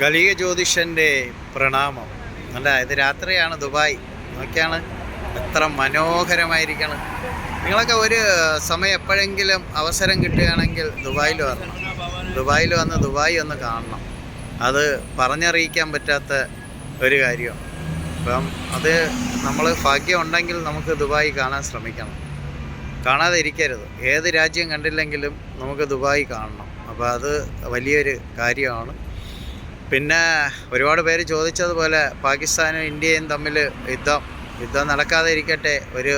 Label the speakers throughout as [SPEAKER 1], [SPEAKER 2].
[SPEAKER 1] ഗലീക ജ്യോതിഷന്റെ പ്രണാമം. അല്ല ഇത് രാത്രിയാണ് ദുബായ്. നോക്കിയാണ് എത്ര മനോഹരമായിരിക്കണം. നിങ്ങളൊക്കെ ഒരു സമയം എപ്പോഴെങ്കിലും അവസരം കിട്ടുകയാണെങ്കിൽ ദുബായിൽ വരണം. ദുബായിൽ വന്ന് ദുബായ് ഒന്ന് കാണണം. അത് പറഞ്ഞറിയിക്കാൻ പറ്റാത്ത ഒരു കാര്യമാണ്. അപ്പം അത് നമ്മൾ ഭാഗ്യം ഉണ്ടെങ്കിൽ നമുക്ക് ദുബായ് കാണാൻ ശ്രമിക്കണം. കാണാതെ ഇരിക്കരുത്. ഏത് രാജ്യം കണ്ടില്ലെങ്കിലും നമുക്ക് ദുബായ് കാണണം. അപ്പോൾ അത് വലിയൊരു കാര്യമാണ്. പിന്നെ ഒരുപാട് പേര് ചോദിച്ചതുപോലെ പാകിസ്ഥാനും ഇന്ത്യയും തമ്മിൽ യുദ്ധം. യുദ്ധം നടക്കാതെ ഇരിക്കട്ടെ. ഒരു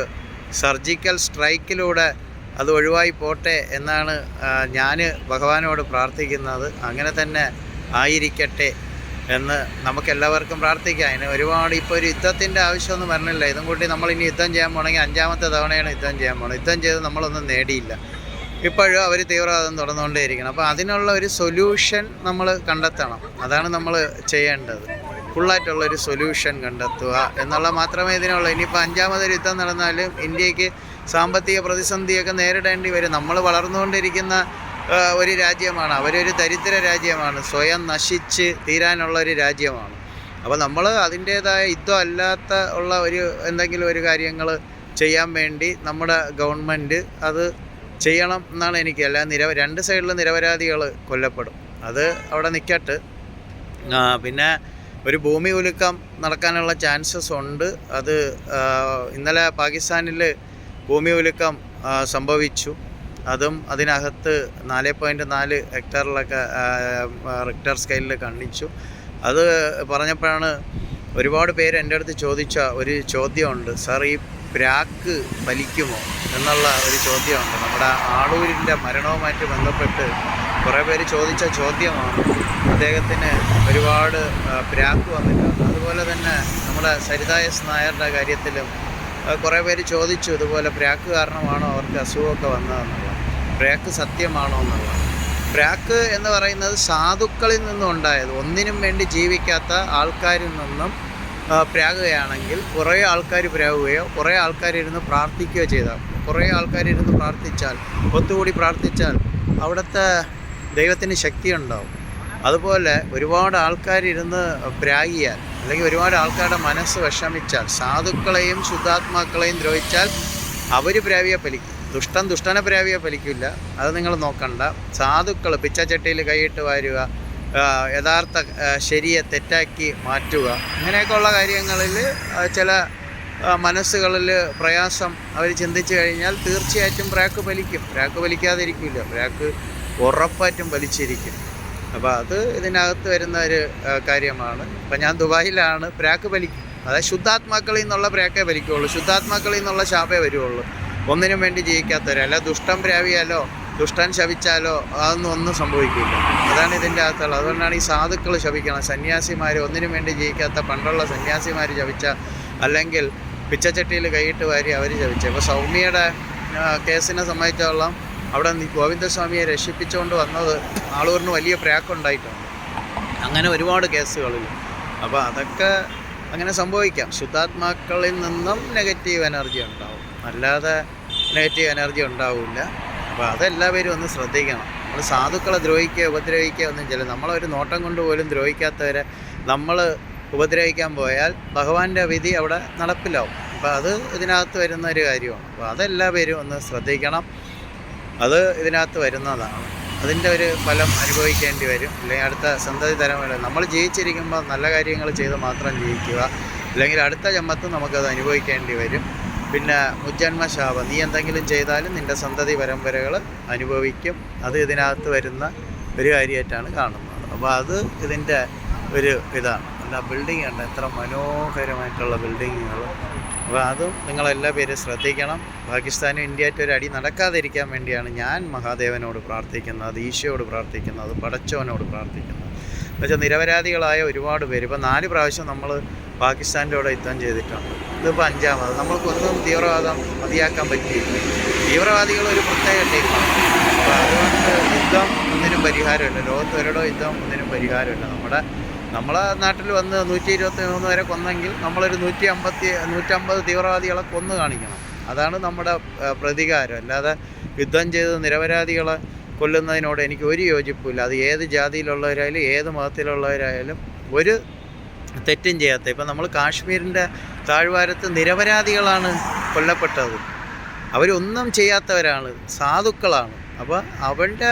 [SPEAKER 1] സർജിക്കൽ സ്ട്രൈക്കിലൂടെ അത് ഒഴിവായി പോട്ടെ എന്നാണ് ഞാൻ ഭഗവാനോട് പ്രാർത്ഥിക്കുന്നത്. അങ്ങനെ തന്നെ ആയിരിക്കട്ടെ എന്ന് നമുക്കെല്ലാവർക്കും പ്രാർത്ഥിക്കാം. അതിന് ഒരുപാട് ഇപ്പോൾ ഒരു യുദ്ധത്തിന്റെ ആവശ്യമൊന്നും വരണില്ല. ഇതും കൂട്ടി നമ്മൾ ഇനി യുദ്ധം ചെയ്യാൻ പോകണമെങ്കിൽ അഞ്ചാമത്തെ തവണയാണ് യുദ്ധം ചെയ്യാൻ പോകുന്നത് യുദ്ധം ചെയ്ത് നമ്മളൊന്നും നേടിയില്ല. ഇപ്പോഴും അവർ തീവ്രവാദം തുടർന്നുകൊണ്ടേയിരിക്കണം. അപ്പോൾ അതിനുള്ള ഒരു സൊല്യൂഷൻ നമ്മൾ കണ്ടെത്തണം. അതാണ് നമ്മൾ ചെയ്യേണ്ടത്. ഫുള്ളായിട്ടുള്ള ഒരു സൊല്യൂഷൻ കണ്ടെത്തുക എന്നുള്ള മാത്രമേ ഇതിനുള്ളൂ. ഇനിയിപ്പോൾ അഞ്ചാമതൊരു യുദ്ധം നടന്നാലും ഇന്ത്യയ്ക്ക് സാമ്പത്തിക പ്രതിസന്ധിയൊക്കെ നേരിടേണ്ടി വരും. നമ്മൾ വളർന്നുകൊണ്ടിരിക്കുന്ന ഒരു രാജ്യമാണ്. അവരൊരു ദരിദ്ര രാജ്യമാണ്. സ്വയം നശിച്ച് തീരാനുള്ള ഒരു രാജ്യമാണ്. അപ്പോൾ നമ്മൾ അതിന്റേതായ യുദ്ധം അല്ലാത്ത ഉള്ള ഒരു എന്തെങ്കിലും ഒരു കാര്യങ്ങൾ ചെയ്യാൻ വേണ്ടി നമ്മുടെ ഗവൺമെന്റ് അത് ചെയ്യണം എന്നാണ് എനിക്ക് അല്ല നിരവ രണ്ട് സൈഡിൽ നിരപരാധികൾ കൊല്ലപ്പെടും. അത് അവിടെ നിൽക്കട്ട് പിന്നെ ഒരു ഭൂമി ഉലുക്കം നടക്കാനുള്ള ചാൻസസ് ഉണ്ട്. അത് ഇന്നലെ പാകിസ്ഥാനിൽ ഭൂമി ഉലുക്കം സംഭവിച്ചു. അതും അതിനകത്ത് നാല് പോയിന്റ് നാല് ഹെക്ടറിലൊക്കെ റിക്ടർ സ്കെയിലിൽ കണ്ടിച്ചു അത് പറഞ്ഞപ്പോഴാണ് ഒരുപാട് പേര് എന്റെ അടുത്ത് ചോദിച്ച ഒരു ചോദ്യമുണ്ട്. സാർ ഈ പ്രാക്ക് ഫലിക്കുമോ? എന്നുള്ള ഒരു ചോദ്യമുണ്ട്. നമ്മുടെ ആളൂരിന്റെ മരണവുമായിട്ട് ബന്ധപ്പെട്ട് കുറേ പേര് ചോദിച്ച ചോദ്യമാണ്. അദ്ദേഹത്തിന് ഒരുപാട് പ്രാക്ക് വന്നിട്ടുണ്ട്. അതുപോലെ തന്നെ നമ്മുടെ സരിത നായരുടെ കാര്യത്തിലും കുറേ പേര് ചോദിച്ചു ഇതുപോലെ പ്രാക്ക് കാരണമാണോ അവർക്ക് അസുഖമൊക്കെ വന്നതെന്നുള്ളത് പ്രാക്ക് സത്യമാണോ എന്നുള്ളത് പ്രാക്ക് എന്ന് പറയുന്നത് സാധുക്കളിൽ നിന്നും ഉണ്ടായത് ഒന്നിനും വേണ്ടി ജീവിക്കാത്ത ആൾക്കാരിൽ നിന്നും പ്രാകുകയാണെങ്കിൽ കുറേ ആൾക്കാർ പ്രാകുകയോ കുറേ ആൾക്കാർ ഇരുന്ന് പ്രാർത്ഥിക്കുകയോ ചെയ്താൽ കുറേ ആൾക്കാർ ഇരുന്ന് പ്രാർത്ഥിച്ചാൽ ഒത്തുകൂടി പ്രാർത്ഥിച്ചാൽ അവിടുത്തെ ദൈവത്തിന് ശക്തി ഉണ്ടാവും അതുപോലെ ഒരുപാട് ആൾക്കാരിരുന്ന് പ്രാഗിയാൽ അല്ലെങ്കിൽ ഒരുപാട് ആൾക്കാരുടെ മനസ്സ് വിഷമിച്ചാൽ സാധുക്കളെയും ശുദ്ധാത്മാക്കളെയും ദ്രോഹിച്ചാൽ അവർ പ്രാവിയെ ഫലിക്കും. ദുഷ്ടൻ ദുഷ്ടനെ പ്രാവിയെ ഫലിക്കില്ല. അത് നിങ്ങൾ നോക്കണ്ട. സാധുക്കൾ പിച്ചച്ചട്ടിയിൽ കൈയിട്ട് വാരുക യഥാർത്ഥ ശരിയെ തെറ്റാക്കി മാറ്റുക. ഇങ്ങനെയൊക്കെയുള്ള കാര്യങ്ങളിൽ ചില മനസ്സുകളിൽ പ്രയാസം അവർ ചിന്തിച്ചു കഴിഞ്ഞാൽ തീർച്ചയായിട്ടും ബ്രാക്ക് വലിക്കും ബ്രാക്ക് വലിക്കാതിരിക്കില്ല ബ്രാക്ക് ഉറപ്പായിട്ടും വലിച്ചിരിക്കും അപ്പോൾ അത് ഇതിനകത്ത് വരുന്ന ഒരു കാര്യമാണ്. ഇപ്പം ഞാൻ ദുബായിലാണ് ബ്രാക്ക് വലിക്കും അതായത് ശുദ്ധാത്മാക്കളിൽ നിന്നുള്ള ബ്രാക്കേ വലിക്കുകയുള്ളൂ ശുദ്ധാത്മാക്കളിൽ നിന്നുള്ള ശാപേ വരുള്ളൂ ഒന്നിനും വേണ്ടി ജീവിക്കാത്തവർ അല്ല ദുഷ്ടം പ്രാവിയാലോ ദുഷ്ടൻ ശവിച്ചാലോ അതൊന്നും ഒന്നും സംഭവിക്കില്ല. അതാണ് ഇതിന്റെ അകത്തുള്ളത് അതുകൊണ്ടാണ് ഈ സാധുക്കൾ ശപിക്കണം. സന്യാസിമാർ ഒന്നിനും വേണ്ടി ജീവിക്കാത്ത പണ്ടുള്ള സന്യാസിമാർ ശപിച്ച അല്ലെങ്കിൽ പിച്ചച്ചട്ടിയിൽ കൈയിട്ട് വാരി അവർ ചവിച്ചത് അപ്പോൾ സൗമ്യയുടെ കേസിനെ സംബന്ധിച്ചോളം അവിടെ ഗോവിന്ദസ്വാമിയെ രക്ഷിപ്പിച്ചുകൊണ്ട് വന്നത് ആളൂരിന് വലിയ പ്രാക്കുണ്ടായിട്ടുണ്ട്. അങ്ങനെ ഒരുപാട് കേസുകളിൽ. അപ്പോൾ അതൊക്കെ അങ്ങനെ സംഭവിക്കാം. ശുദ്ധാത്മാക്കളിൽ നിന്നും നെഗറ്റീവ് എനർജി ഉണ്ടാവും. അല്ലാതെ നെഗറ്റീവ് എനർജി ഉണ്ടാവില്ല. അപ്പോൾ അതെല്ലാവരും ഒന്ന് ശ്രദ്ധിക്കണം. നമ്മൾ സാധുക്കളെ ദ്രോഹിക്കുക ഉപദ്രവിക്കുക ഒന്നും ചില നമ്മളൊരു നോട്ടം കൊണ്ട് പോലും ദ്രോഹിക്കാത്തവരെ നമ്മൾ ഉപദ്രവിക്കാൻ പോയാൽ ഭഗവാന്റെ വിധി അവിടെ നടപ്പിലാവും. അപ്പോൾ അത് ഇതിനകത്ത് വരുന്ന ഒരു കാര്യമാണ്. അപ്പോൾ അതെല്ലാവരും ഒന്ന് ശ്രദ്ധിക്കണം. അത് ഇതിനകത്ത് വരുന്നതാണ്. അതിന്റെ ഒരു ഫലം അനുഭവിക്കേണ്ടി വരും. അല്ലെങ്കിൽ അടുത്ത സന്തതി തലമുറ നമ്മൾ ജീവിച്ചിരിക്കുമ്പോൾ നല്ല കാര്യങ്ങൾ ചെയ്ത് മാത്രം ജീവിക്കുക. അല്ലെങ്കിൽ അടുത്ത ജന്മത്ത് നമുക്കത് അനുഭവിക്കേണ്ടി വരും. പിന്നെ മുജ്ജന്മശാപം നീ എന്തെങ്കിലും ചെയ്താലും നിന്റെ സന്തതി പരമ്പരകൾ അനുഭവിക്കും. അത് ഇതിനകത്ത് വരുന്ന ഒരു കാര്യമായിട്ടാണ് കാണുന്നത്. അപ്പോൾ അത് ഇതിന്റെ ഒരു ഇതാണ്. അല്ല ബിൽഡിംഗ് ഉണ്ട്. എത്ര മനോഹരമായിട്ടുള്ള ബിൽഡിങ്ങുകൾ അപ്പോൾ അതും നിങ്ങളെല്ലാ പേരും ശ്രദ്ധിക്കണം. പാകിസ്ഥാനും ഇന്ത്യയായിട്ട് ഒരു അടി നടക്കാതിരിക്കാൻ വേണ്ടിയാണ് ഞാൻ മഹാദേവനോട് പ്രാർത്ഥിക്കുന്നത് ഈശോയോട് പ്രാർത്ഥിക്കുന്നത് പടച്ചവനോട് പ്രാർത്ഥിക്കുന്നത്. എന്നുവെച്ചാൽ നിരപരാധികളായ ഒരുപാട് പേര്. ഇപ്പോൾ നാല് പ്രാവശ്യം നമ്മൾ പാകിസ്ഥാന്റെ കൂടെ യുദ്ധം ചെയ്തിട്ടുണ്ട്. ഇതിപ്പോൾ അഞ്ചാമത്. നമ്മൾക്കൊന്നും തീവ്രവാദം മതിയാക്കാൻ പറ്റിയില്ല. തീവ്രവാദികൾ ഒരു പ്രത്യേക ടീമാണ് അപ്പോൾ അതുകൊണ്ട് യുദ്ധം ഒന്നിനും പരിഹാരമില്ല. ലോകത്ത് ഒരിടോ യുദ്ധം ഒന്നിനും പരിഹാരമില്ല. നമ്മുടെ നമ്മളെ നാട്ടിൽ വന്ന് നൂറ്റി ഇരുപത്തി മൂന്ന് വരെ കൊന്നെങ്കിൽ നമ്മളൊരു നൂറ്റി അമ്പത്തി നൂറ്റമ്പത് തീവ്രവാദികളെ കൊന്നു കാണിക്കണം. അതാണ് നമ്മുടെ പ്രതികാരം. അല്ലാതെ യുദ്ധം ചെയ്ത് നിരപരാധികളെ കൊല്ലുന്നതിനോട് എനിക്ക് ഒരു യോജിപ്പില്ല അത് ഏത് ജാതിയിലുള്ളവരായാലും ഏത് മതത്തിലുള്ളവരായാലും ഒരു തെറ്റും ചെയ്യാത്ത. ഇപ്പം നമ്മൾ കാശ്മീരിന്റെ താഴ്വാരത്ത് നിരപരാധികളാണ് കൊല്ലപ്പെട്ടത്. അവരൊന്നും ചെയ്യാത്തവരാണ്. സാധുക്കളാണ്. അപ്പോൾ അവന്റെ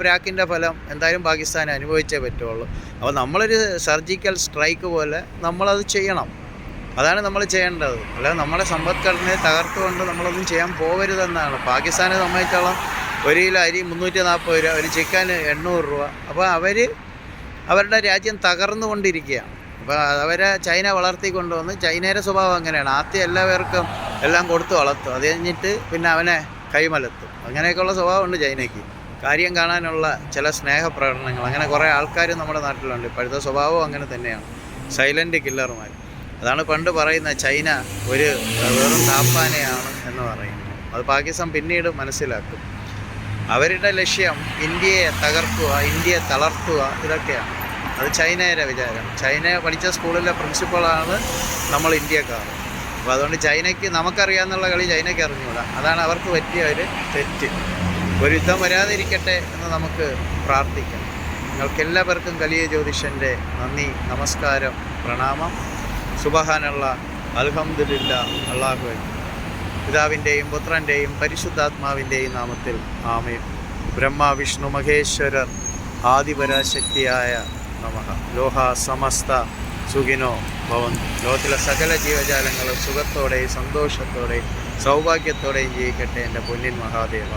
[SPEAKER 1] പ്രാക്കിന്റെ ഫലം എന്തായാലും പാകിസ്ഥാൻ അനുഭവിച്ചേ പറ്റുള്ളൂ. അപ്പോൾ നമ്മളൊരു സർജിക്കൽ സ്ട്രൈക്ക് പോലെ നമ്മളത് ചെയ്യണം. അതാണ് നമ്മൾ ചെയ്യേണ്ടത്. അല്ലാതെ നമ്മുടെ സമ്പദ്ഘടനയെ തകർത്തുകൊണ്ട് നമ്മളൊന്നും ചെയ്യാൻ പോകരുതെന്നാണ്. പാകിസ്ഥാനെ സംബന്ധിച്ചോളം ഒരു കിലോ അരി മുന്നൂറ്റി നാൽപ്പത് രൂപ ഒരു ചിക്കൻ എണ്ണൂറ് രൂപ. അപ്പോൾ അവർ അവരുടെ രാജ്യം തകർന്നുകൊണ്ടിരിക്കുകയാണ്. അപ്പോൾ അവരെ ചൈന വളർത്തിക്കൊണ്ടുവന്ന് ചൈനയുടെ സ്വഭാവം അങ്ങനെയാണ്. ആദ്യം എല്ലാവർക്കും എല്ലാം കൊടുത്ത് വളർത്തും. അത് കഴിഞ്ഞിട്ട് പിന്നെ അവനെ കൈമലത്തും. അങ്ങനെയൊക്കെയുള്ള സ്വഭാവമുണ്ട് ചൈനയ്ക്ക് കാര്യം കാണാനുള്ള ചില സ്നേഹപ്രകടനങ്ങൾ അങ്ങനെ കുറേ ആൾക്കാർ നമ്മുടെ നാട്ടിലുണ്ട്. ഇപ്പോഴത്തെ സ്വഭാവവും അങ്ങനെ തന്നെയാണ്. സൈലന്റ് കില്ലർമാർ. അതാണ് പണ്ട് പറയുന്ന ചൈന ഒരു വെറും താപ്പാനയാണ് എന്ന് പറയുന്നത്. അത് പാകിസ്ഥാൻ പിന്നീട് മനസ്സിലാക്കും. അവരുടെ ലക്ഷ്യം ഇന്ത്യയെ തകർക്കുക ഇന്ത്യയെ തളർത്തുക ഇതൊക്കെയാണ്. അത് ചൈനയുടെ വിചാരം. ചൈനയെ പഠിച്ച സ്കൂളിലെ പ്രിൻസിപ്പളാണ് നമ്മൾ ഇന്ത്യക്കാർ. അപ്പോൾ അതുകൊണ്ട് ചൈനയ്ക്ക് നമുക്കറിയാമെന്നുള്ള കളി ചൈനയ്ക്ക് അറിഞ്ഞുകൂടാ. അതാണ് അവർക്ക് പറ്റിയ ഒരു തെറ്റ്. ഒരു യുദ്ധം വരാതിരിക്കട്ടെ എന്ന് നമുക്ക് പ്രാർത്ഥിക്കാം. നിങ്ങൾക്കെല്ലാവർക്കും കലിയ ജ്യോതിഷന്റെ നന്ദി നമസ്കാരം പ്രണാമം. സുബഹാനുള്ള അൽഹംദുലില്ല അള്ളാഹു പിതാവിന്റെയും പുത്രന്റെയും പരിശുദ്ധാത്മാവിന്റെയും നാമത്തിൽ ആമേ ബ്രഹ്മ വിഷ്ണു മഹേശ്വരർ ആദിപരാശക്തിയായ നമഃ ലോഹ സമസ്ത സുഖിനോ ഭവൻ ലോകത്തിലെ സകല ജീവജാലങ്ങളും സുഖത്തോടെയും സന്തോഷത്തോടെയും സൗഭാഗ്യത്തോടെയും ജീവിക്കട്ടെ എന്റെ പൊന്നിൻ മഹാദേവ.